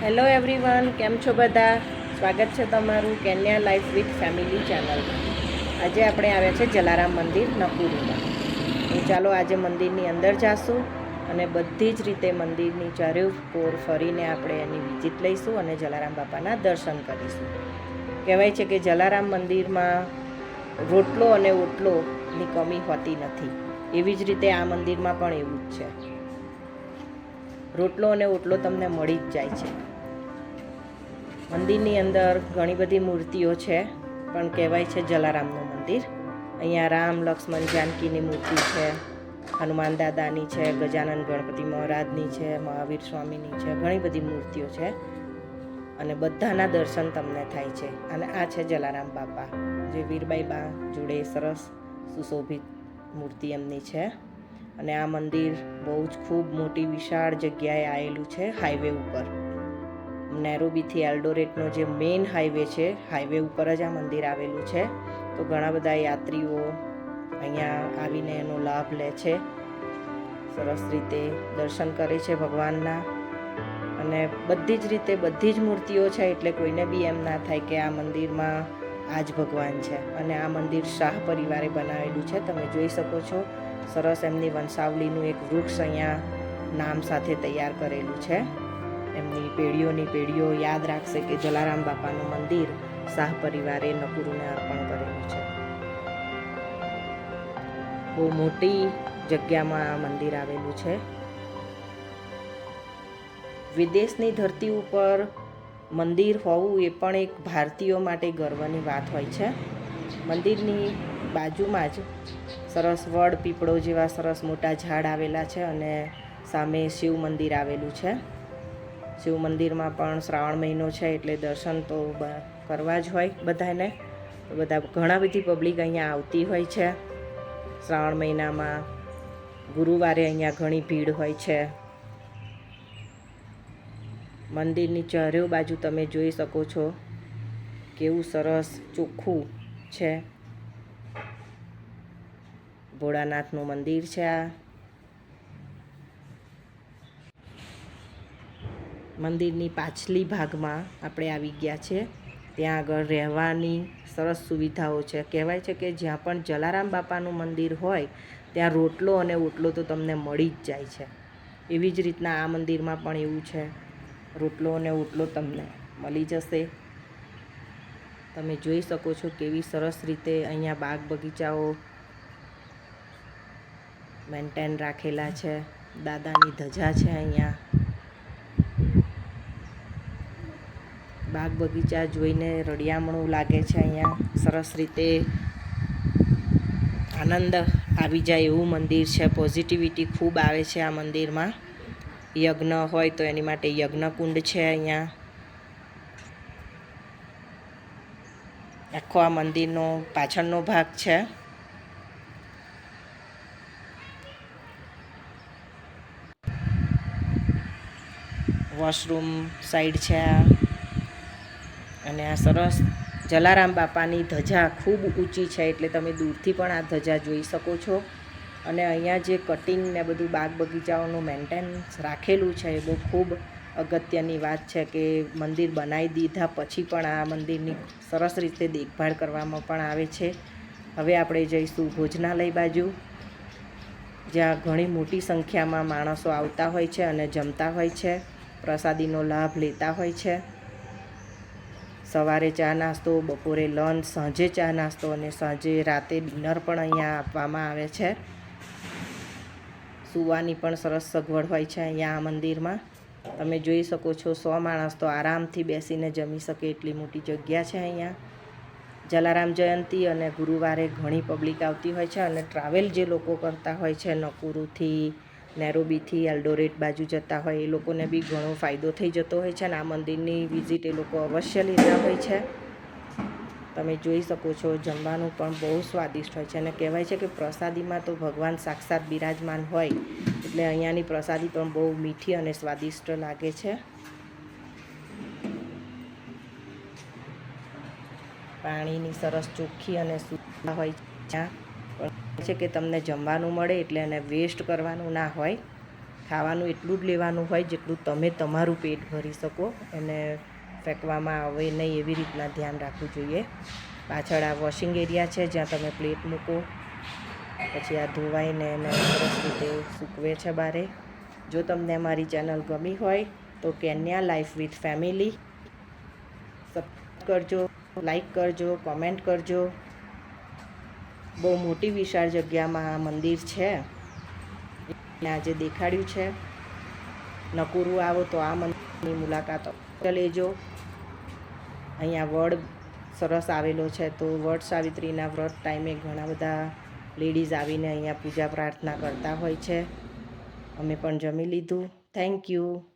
Hello everyone કેમ છો બધા? સ્વાગત છે તમારું કેન્યા લાઈફ વિથ ફેમિલી ચેનલમાં આજે આપણે આવ્યા છે જલારામ મંદિર, નકુરીમાં. તો ચાલો આજે મંદિરની અંદર જાશું અને બધી જ રીતે મંદિરની ચારે કોર ફરીને આપણે એની વિઝિટ લઈશું અને જલારામ બાપાના દર્શન કરીશું. કહેવાય છે કે જલારામ મંદિરમાં રોટલો અને ઓટલોની કમી હોતી નથી. એવી જ રીતે આ મંદિરમાં પણ એવું જ છે. રોટલો અને ઓટલો તમને મળી જ જાય છે. મંદિરની અંદર ઘણી બધી મૂર્તિઓ છે, પણ કહેવાય છે જલારામનું મંદિર. અહીંયા રામ, લક્ષ્મણ, જાનકીની મૂર્તિ છે, હનુમાન દાદાની છે ગજાનંદ ગણપતિ મહારાજની છે, મહાવીર સ્વામીની છે, ઘણી બધી મૂર્તિઓ છે. અને બધાના દર્શન તમને થાય છે. અને આ છે જલારામ બાપા, જે વીરબાઈ બા જોડે સરસ સુશોભિત મૂર્તિ એમની છે. અને આ મંદિર બહુ જ ખૂબ મોટી વિશાળ જગ્યાએ આવેલું છે હાઈવે ઉપર. નેરોબીથી એલ્ડોરેટનો જે મેઇન હાઈવે છે હાઈવે ઉપર જ આ મંદિર આવેલું છે. તો ઘણા બધા યાત્રીઓ અહીંયા આવીને એનો લાભ લે છે. સરસ રીતે દર્શન કરે છે ભગવાનના. અને બધી જ રીતે બધી જ મૂર્તિઓ છે, એટલે કોઈને બી એમ ના થાય કે આ મંદિરમાં આ જ ભગવાન છે. અને આ મંદિર શાહ પરિવારે બનાવેલું છે, તમે જોઈ શકો છો. સરસ એમની વંશાવલીનું એક વૃક્ષ અહીંયા નામ સાથે તૈયાર કરેલું છે. એમની પેઢીઓની પેઢીઓ યાદ રાખશે કે જલારામ બાપાનું મંદિર શાહ પરિવારે નકુરુને અર્પણ કરેલું છે. બહુ મોટી જગ્યામાં આ મંદિર આવેલું છે. વિદેશની ધરતી ઉપર મંદિર હોવું એ પણ એક ભારતીયો માટે ગર્વની વાત હોય છે. મંદિરની બાજુમાં જ સરસ વડ પીપળો જેવા સરસ મોટા ઝાડ આવેલા છે અને સામે શિવ મંદિર આવેલું છે. શિવ મંદિરમાં પણ શ્રાવણ મહિનો છે એટલે દર્શન તો કરવા જ હોય બધાને. બધા, ઘણા બધી પબ્લિક અહીંયા આવતી હોય છે. શ્રાવણ મહિનામાં ગુરુવારે અહીંયા ઘણી ભીડ હોય છે. મંદિરની ચહેરો બાજુ તમે જોઈ શકો છો. કેવું સરસ ચોખ્ખું છે. ભોળાનાથનું મંદિર છે આ. મંદિરની પાછલી ભાગમાં આપણે આવી ગયા છે. ત્યાં આગળ રહેવાની સરસ સુવિધાઓ છે. કહેવાય છે કે જ્યાં પણ જલારામ બાપાનું મંદિર હોય, ત્યાં રોટલો અને ઓટલો તો તમને મળી જ જાય છે. એવી જ રીતના આ મંદિરમાં પણ એવું છે. રોટલો અને ઓટલો તમને મળી જશે. તમે જોઈ શકો છો કેવી સરસ રીતે અહીંયા બાગ બગીચાઓ મેન્ટેન રાખેલા છે. દાદાની ધજા છે અહીંયા. બાગ બગીચા જોઈને રળિયામણું લાગે છે અહીંયા. સરસ રીતે આનંદ આવી જાય એવું મંદિર છે. પોઝિટિવિટી ખૂબ આવે છે આ મંદિરમાં. યજ્ઞ હોય તો એની માટે યજ્ઞકુંડ છે અહીંયા. આખો આ મંદિરનો પાછળનો ભાગ છે. વોશરૂમ સાઈડ છે આ. અને આ સરસ જલારામ બાપાની ધજા ખૂબ ઊંચી છે, એટલે તમે દૂરથી પણ આ ધજા જોઈ શકો છો. અને અહીંયા જે કટિંગ ને બધું બાગ બગીચાઓનું મેન્ટેનન્સ રાખેલું છે, એ બહુ ખૂબ અગત્યની વાત છે કે મંદિર બનાવી દીધા પછી પણ આ મંદિરની સરસ રીતે દેખભાળ કરવામાં પણ આવે છે. હવે આપણે જઈશું ભોજનાલય બાજુ, જ્યાં ઘણી મોટી સંખ્યામાં માણસો આવતા હોય છે અને જમતા હોય છે. પ્રસાદીનો લાભ લેતા હોય છે. સવારે ચા નાસ્તો, બપોરે લંચ સાંજે ચા નાસ્તો અને સાંજે રાતે ડિનર પણ અહીંયા આપવામાં આવે છે. સુવાની પણ સરસ સગવડ હોય છે અહીંયા આ મંદિરમાં. તમે જોઈ શકો છો સો માણસ તો આરામથી બેસીને જમી શકે એટલી મોટી જગ્યા છે અહીંયા. જલારામ જયંતિ અને ગુરુવારે ઘણી પબ્લિક આવતી હોય છે અને ટ્રાવેલ જે લોકો કરતા હોય છે નકુરુથી નેરોબીથી એલ્ડોરેટ બાજુ જતા હોય, એ લોકોને બી ઘણો ફાયદો થઈ જતો હોય છે અને આ મંદિરની વિઝિટ એ લોકો અવશ્ય લીધા હોય છે. તમે જોઈ શકો છો, જમવાનું પણ બહુ સ્વાદિષ્ટ હોય છે અને કહેવાય છે કે પ્રસાદીમાં તો ભગવાન સાક્ષાત બિરાજમાન હોય, એટલે અહીંયાની પ્રસાદી પણ બહુ મીઠી અને સ્વાદિષ્ટ લાગે છે. પાણીની સરસ ચોખ્ખી અને સુધા હોય છે છે કે તમને જમવાનું મળે એટલે એને વેસ્ટ કરવાનું ના હોય. ખાવાનું એટલું જ લેવાનું હોય જેટલું તમે તમારું પેટ ભરી શકો. એને ફેંકવામાં આવે નહીં એવી રીતના ધ્યાન રાખવું જોઈએ. પાછળ આ વોશિંગ એરિયા છે જ્યાં તમે પ્લેટ મૂકો. પછી આ ધોવાઈને એને સરસ રીતે સૂકવે છે બારે. જો તમને મારી ચેનલ ગમી હોય તો Kenya life with family subscribe કરજો લાઈક કરજો કોમેન્ટ કરજો. બહુ મોટી વિશાળ જગ્યામાં આ મંદિર છે. આજે દેખાડ્યું છે. નકુરુ આવો તો આ મંદિરની મુલાકાત લેજો. અહીંયા વડ સરસ આવેલો છે તો વડ સાવિત્રીના વ્રત ટાઈમે ઘણા બધા લેડીઝ આવીને અહીંયા પૂજા પ્રાર્થના કરતા હોય છે. અમે પણ જમી લીધું. Thank you.